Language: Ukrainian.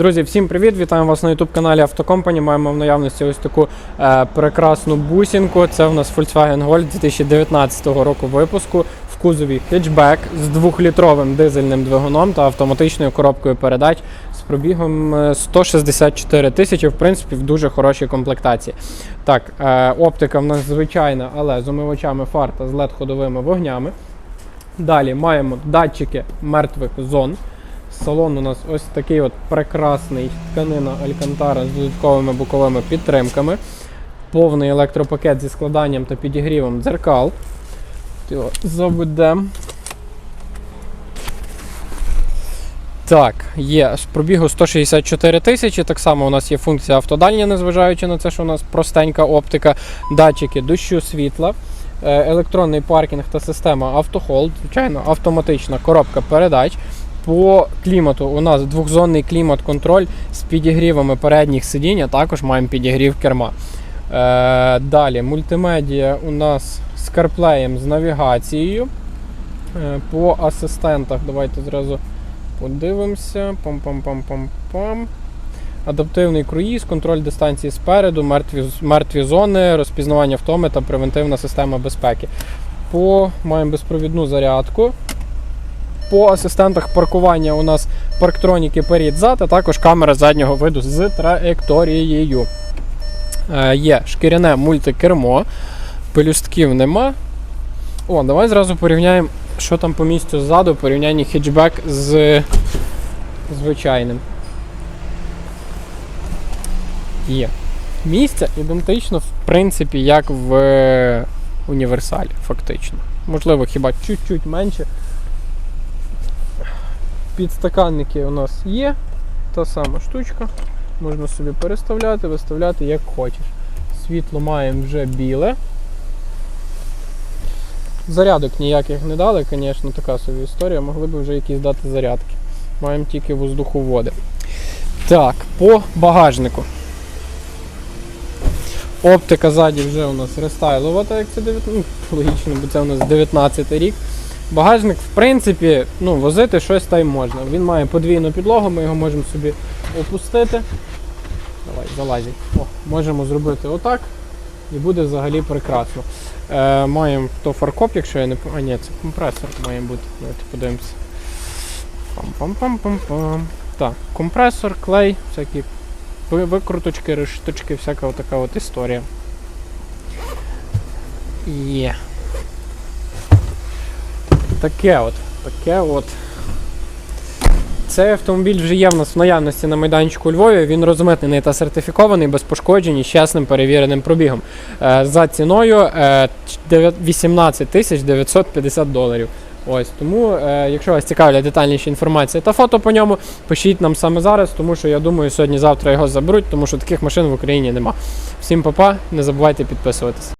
Друзі, всім привіт! Вітаємо вас на youtube каналі Автокомпані. Маємо в наявності ось таку е, прекрасну бусінку. Це у нас Volkswagen Golf 2019 року випуску в кузові хетчбек з двохлітровим дизельним двигуном та автоматичною коробкою передач з пробігом е, 164 тисячі, в принципі, в дуже хорошій комплектації. Так, е, оптика в нас звичайна, але з умивачами фар та з led ходовими вогнями. Далі маємо датчики мертвих зон. Салон у нас ось такий от прекрасний тканина Алькантара з додатковими боковими підтримками. Повний електропакет зі складанням та підігрівом дзеркал. Його. Так, є з пробігу 164 тисячі. Так само у нас є функція автодальня, незважаючи на це, що у нас простенька оптика, датчики дощу світла, е, електронний паркінг та система автохолд, звичайно, автоматична коробка передач. По клімату у нас двохзонний клімат-контроль з підігрівами передніх сидінь, а також маємо підігрів керма. Е, далі мультимедіа у нас з CarPlay, з навігацією. Е, по асистентах давайте зразу подивимося. Пам-пам-пам-пам-пам. Адаптивний круїз, контроль дистанції спереду, мертві, мертві зони, розпізнавання втоми та превентивна система безпеки. По маємо безпровідну зарядку. По асистентах паркування у нас парктроніки перед зад, а також камера заднього виду з траєкторією. Е, є шкіряне мультикермо, пелюстків нема. О, давай зразу порівняємо, що там по місцю ззаду, порівнянні хетчбек з звичайним. Є. Місце ідентично, в принципі, як в універсалі, фактично. Можливо, хіба чуть-чуть менше. Підстаканники у нас є. Та сама штучка. Можна собі переставляти, виставляти як хочеш. Світло маємо вже біле. Зарядок ніяких не дали, звісно, така собі історія. Могли б вже якісь дати зарядки. Маємо тільки воздуховоди. Так, по багажнику. Оптика ззаді вже у нас рестайлова, так як це 19, ну, логічно, бо це у нас 19 рік. Багажник, в принципі, ну, возити щось та й можна. Він має подвійну підлогу, ми його можемо собі опустити. Давай, залазь. О, можемо зробити отак. І буде взагалі прекрасно. Е, маємо то фаркоп, якщо я не А, ні, це компресор має бути. Давайте подивимося. Пам-пам-пам-пам-пам. Так, компресор, клей, всякі викруточки, решточки, всяка така от історія. Є. Таке от. Таке от. Цей автомобіль вже є в нас в наявності на майданчику Львові. Він розмитнений та сертифікований, без пошкоджень і чесним перевіреним пробігом. Е, за ціною е, 18 тисяч 950 доларів. Ось тому, е, якщо вас цікавлять детальніші інформація та фото по ньому, пишіть нам саме зараз, тому що я думаю, сьогодні-завтра його заберуть, тому що таких машин в Україні нема. Всім па-па, не забувайте підписуватись.